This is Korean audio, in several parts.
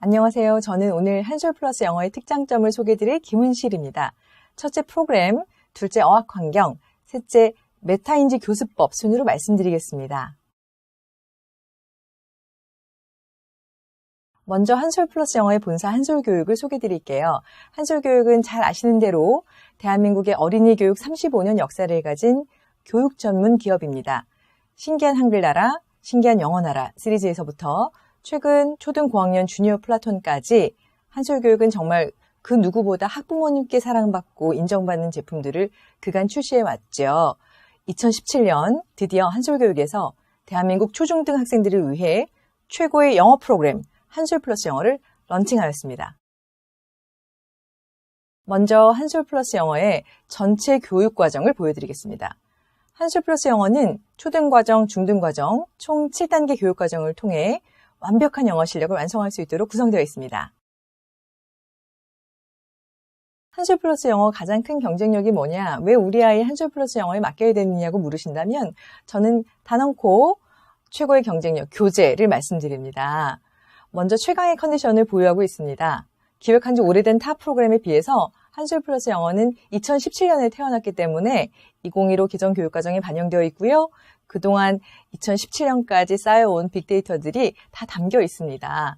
안녕하세요. 저는 오늘 한솔 플러스 영어의 특장점을 소개드릴 김은실입니다. 첫째 프로그램, 둘째 어학 환경, 셋째 메타인지 교수법 순으로 말씀드리겠습니다. 먼저 한솔 플러스 영어의 본사 한솔 교육을 소개 드릴게요. 한솔 교육은 잘 아시는 대로 대한민국의 어린이 교육 35년 역사를 가진 교육 전문 기업입니다. 신기한 한글나라, 신기한 영어나라 시리즈에서부터 최근 초등 고학년 주니어 플라톤까지 한솔 교육은 정말 그 누구보다 학부모님께 사랑받고 인정받는 제품들을 그간 출시해 왔죠. 2017년 드디어 한솔교육에서 대한민국 초중등 학생들을 위해 최고의 영어 프로그램 한솔 플러스 영어를 런칭하였습니다. 먼저 한솔 플러스 영어의 전체 교육 과정을 보여드리겠습니다. 한솔 플러스 영어는 초등과정, 중등과정 총 7단계 교육 과정을 통해 완벽한 영어 실력을 완성할 수 있도록 구성되어 있습니다. 한술 플러스 영어 가장 큰 경쟁력이 뭐냐? 왜 우리 아이 한술 플러스 영어에 맡겨야 되느냐고 물으신다면 저는 단언코 최고의 경쟁력, 교재를 말씀드립니다. 먼저 최강의 컨디션을 보유하고 있습니다. 기획한 지 오래된 타 프로그램에 비해서 한술 플러스 영어는 2017년에 태어났기 때문에 2015 기존 교육과정에 반영되어 있고요. 그동안 2017년까지 쌓여온 빅데이터들이 다 담겨 있습니다.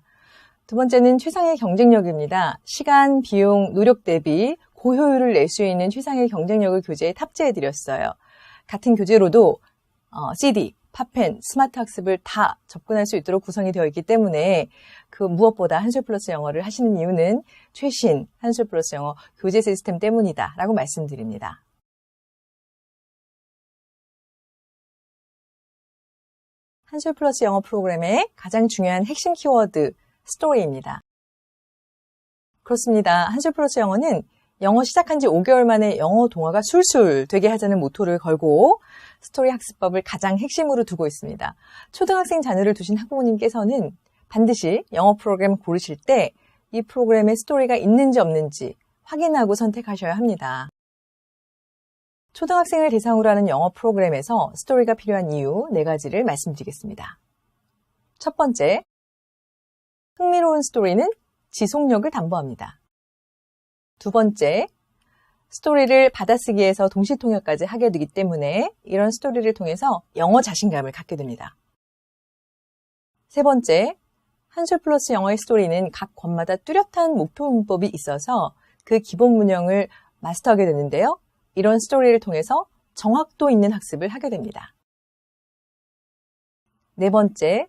두 번째는 최상의 경쟁력입니다. 시간, 비용, 노력 대비 고효율을 낼 수 있는 최상의 경쟁력을 교재에 탑재해 드렸어요. 같은 교재로도 어, CD, 팝펜, 스마트 학습을 다 접근할 수 있도록 구성이 되어 있기 때문에 그 무엇보다 한술 플러스 영어를 하시는 이유는 최신 한술 플러스 영어 교재 시스템 때문이다 라고 말씀드립니다. 한술 플러스 영어 프로그램의 가장 중요한 핵심 키워드 스토리입니다. 그렇습니다. 한술 플러스 영어는 영어 시작한 지 5개월 만에 영어 동화가 술술 되게 하자는 모토를 걸고 스토리 학습법을 가장 핵심으로 두고 있습니다. 초등학생 자녀를 두신 학부모님께서는 반드시 영어 프로그램 고르실 때 이 프로그램에 스토리가 있는지 없는지 확인하고 선택하셔야 합니다. 초등학생을 대상으로 하는 영어 프로그램에서 스토리가 필요한 이유 네 가지를 말씀드리겠습니다. 첫 번째, 흥미로운 스토리는 지속력을 담보합니다. 두 번째, 스토리를 받아쓰기에서 동시통역까지 하게 되기 때문에 이런 스토리를 통해서 영어 자신감을 갖게 됩니다. 세 번째, 한술 플러스 영어의 스토리는 각 권마다 뚜렷한 목표 문법이 있어서 그 기본 문형을 마스터하게 되는데요. 이런 스토리를 통해서 정확도 있는 학습을 하게 됩니다. 네 번째,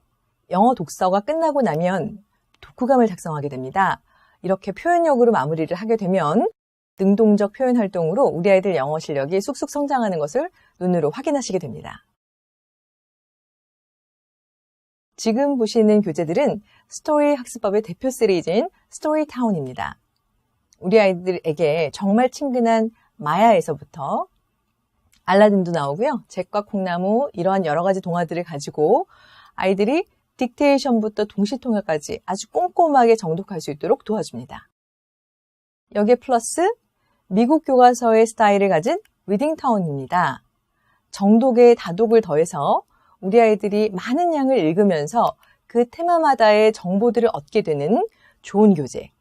영어 독서가 끝나고 나면 독후감을 작성하게 됩니다. 이렇게 표현력으로 마무리를 하게 되면 능동적 표현 활동으로 우리 아이들 영어 실력이 쑥쑥 성장하는 것을 눈으로 확인하시게 됩니다. 지금 보시는 교재들은 스토리 학습법의 대표 시리즈인 스토리타운입니다. 우리 아이들에게 정말 친근한 마야에서부터 알라딘도 나오고요. 잭과 콩나무 이러한 여러 가지 동화들을 가지고 아이들이 딕테이션부터 동시통역까지 아주 꼼꼼하게 정독할 수 있도록 도와줍니다. 여기에 플러스 미국 교과서의 스타일을 가진 리딩타운입니다. 정독에 다독을 더해서 우리 아이들이 많은 양을 읽으면서 그 테마마다의 정보들을 얻게 되는 좋은 교재.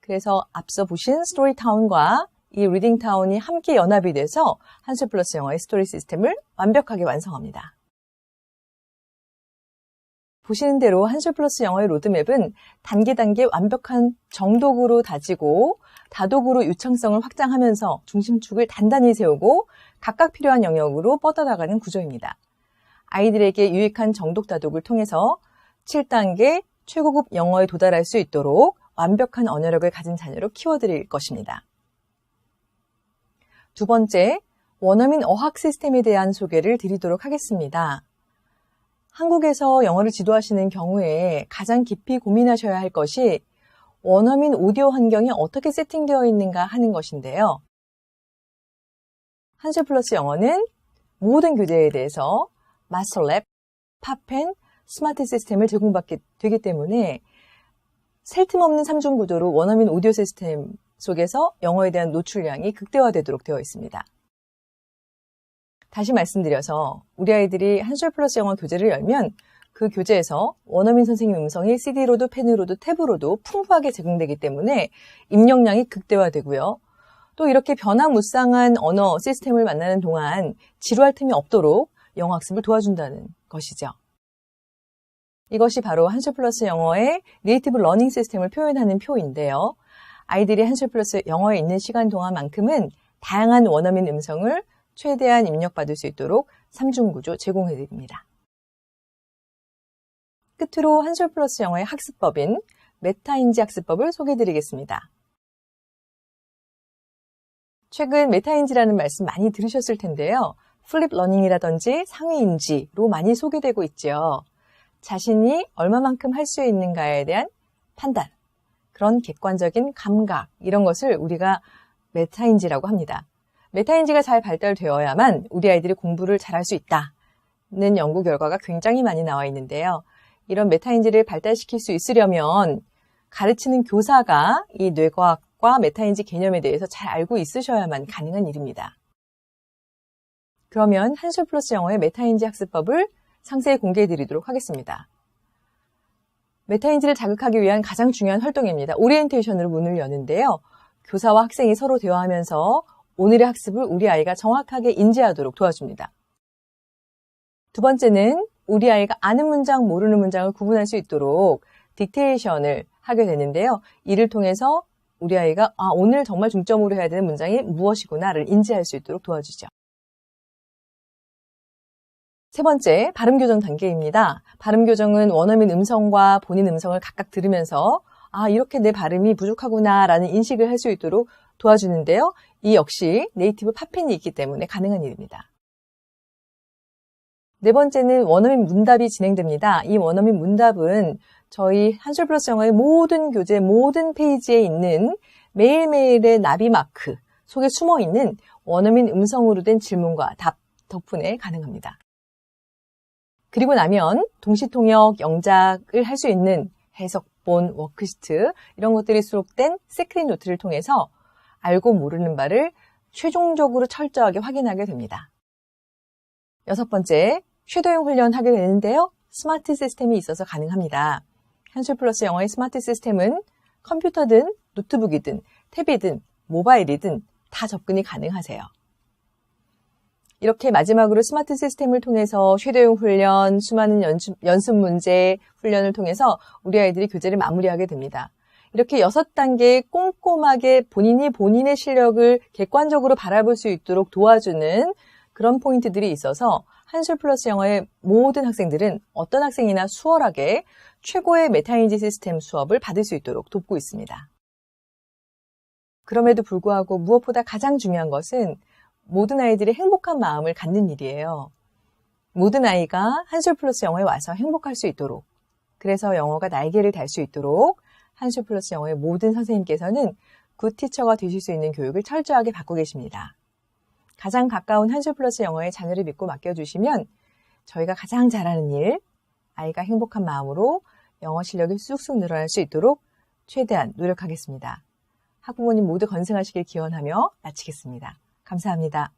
그래서 앞서 보신 스토리타운과 이 리딩타운이 함께 연합이 돼서 한술 플러스 영어의 스토리 시스템을 완벽하게 완성합니다. 보시는 대로 한술 플러스 영어의 로드맵은 단계 단계 완벽한 정독으로 다지고 다독으로 유창성을 확장하면서 중심축을 단단히 세우고 각각 필요한 영역으로 뻗어나가는 구조입니다. 아이들에게 유익한 정독 다독을 통해서 7단계 최고급 영어에 도달할 수 있도록 완벽한 언어력을 가진 자녀로 키워드릴 것입니다. 두 번째, 원어민 어학 시스템에 대한 소개를 드리도록 하겠습니다. 한국에서 영어를 지도하시는 경우에 가장 깊이 고민하셔야 할 것이 원어민 오디오 환경이 어떻게 세팅되어 있는가 하는 것인데요. 한술 플러스 영어는 모든 교재에 대해서 마스터랩, 팝펜, 스마트 시스템을 제공받게 되기 때문에 셀틈 없는 삼중 구조로 원어민 오디오 시스템 속에서 영어에 대한 노출량이 극대화되도록 되어 있습니다. 다시 말씀드려서 우리 아이들이 한술 플러스 영어 교재를 열면 그 교재에서 원어민 선생님 음성이 CD로도 펜으로도 탭으로도 풍부하게 제공되기 때문에 입력량이 극대화되고요. 또 이렇게 변화무쌍한 언어 시스템을 만나는 동안 지루할 틈이 없도록 영어 학습을 도와준다는 것이죠. 이것이 바로 한술 플러스 영어의 네이티브 러닝 시스템을 표현하는 표인데요. 아이들이 한술 플러스 영어에 있는 시간 동안만큼은 다양한 원어민 음성을 최대한 입력받을 수 있도록 3중 구조 제공해 드립니다. 끝으로 한술 플러스 영어의 학습법인 메타인지 학습법을 소개해 드리겠습니다. 최근 메타인지라는 말씀 많이 들으셨을 텐데요. 플립 러닝이라든지 상위인지로 많이 소개되고 있죠. 자신이 얼마만큼 할 수 있는가에 대한 판단, 그런 객관적인 감각, 이런 것을 우리가 메타인지라고 합니다. 메타인지가 잘 발달되어야만 우리 아이들이 공부를 잘할 수 있다는 연구 결과가 굉장히 많이 나와 있는데요. 이런 메타인지를 발달시킬 수 있으려면 가르치는 교사가 이 뇌과학과 메타인지 개념에 대해서 잘 알고 있으셔야만 가능한 일입니다. 그러면 한술 플러스 영어의 메타인지 학습법을 상세히 공개해 드리도록 하겠습니다. 메타인지를 자극하기 위한 가장 중요한 활동입니다. 오리엔테이션으로 문을 여는데요. 교사와 학생이 서로 대화하면서 오늘의 학습을 우리 아이가 정확하게 인지하도록 도와줍니다. 두 번째는 우리 아이가 아는 문장, 모르는 문장을 구분할 수 있도록 딕테이션을 하게 되는데요. 이를 통해서 우리 아이가 아, 오늘 정말 중점으로 해야 되는 문장이 무엇이구나를 인지할 수 있도록 도와주죠. 세 번째, 발음 교정 단계입니다. 발음 교정은 원어민 음성과 본인 음성을 각각 들으면서 아, 이렇게 내 발음이 부족하구나라는 인식을 할 수 있도록 도와주는데요. 이 역시 네이티브 파핀이 있기 때문에 가능한 일입니다. 네 번째는 원어민 문답이 진행됩니다. 이 원어민 문답은 저희 한술 플러스 영어의 모든 교재, 모든 페이지에 있는 매일매일의 나비 마크 속에 숨어 있는 원어민 음성으로 된 질문과 답 덕분에 가능합니다. 그리고 나면 동시통역, 영작을 할 수 있는 해석본, 워크시트 이런 것들이 수록된 세크린 노트를 통해서 알고 모르는 바를 최종적으로 철저하게 확인하게 됩니다. 여섯 번째, 쉐도잉 훈련하게 되는데요. 스마트 시스템이 있어서 가능합니다. 현실 플러스 영어의 스마트 시스템은 컴퓨터든 노트북이든 탭이든 모바일이든 다 접근이 가능하세요. 이렇게 마지막으로 스마트 시스템을 통해서 쉐도잉 훈련, 수많은 연습, 연습 문제 훈련을 통해서 우리 아이들이 교재를 마무리하게 됩니다. 이렇게 여섯 단계 꼼꼼하게 본인이 본인의 실력을 객관적으로 바라볼 수 있도록 도와주는 그런 포인트들이 있어서 한술 플러스 영어의 모든 학생들은 어떤 학생이나 수월하게 최고의 메타인지 시스템 수업을 받을 수 있도록 돕고 있습니다. 그럼에도 불구하고 무엇보다 가장 중요한 것은 모든 아이들이 행복한 마음을 갖는 일이에요. 모든 아이가 한술 플러스 영어에 와서 행복할 수 있도록 그래서 영어가 날개를 달 수 있도록 한술 플러스 영어의 모든 선생님께서는 굿 티처가 되실 수 있는 교육을 철저하게 받고 계십니다. 가장 가까운 한술 플러스 영어의 자녀를 믿고 맡겨주시면 저희가 가장 잘하는 일, 아이가 행복한 마음으로 영어 실력이 쑥쑥 늘어날 수 있도록 최대한 노력하겠습니다. 학부모님 모두 건승하시길 기원하며 마치겠습니다. 감사합니다.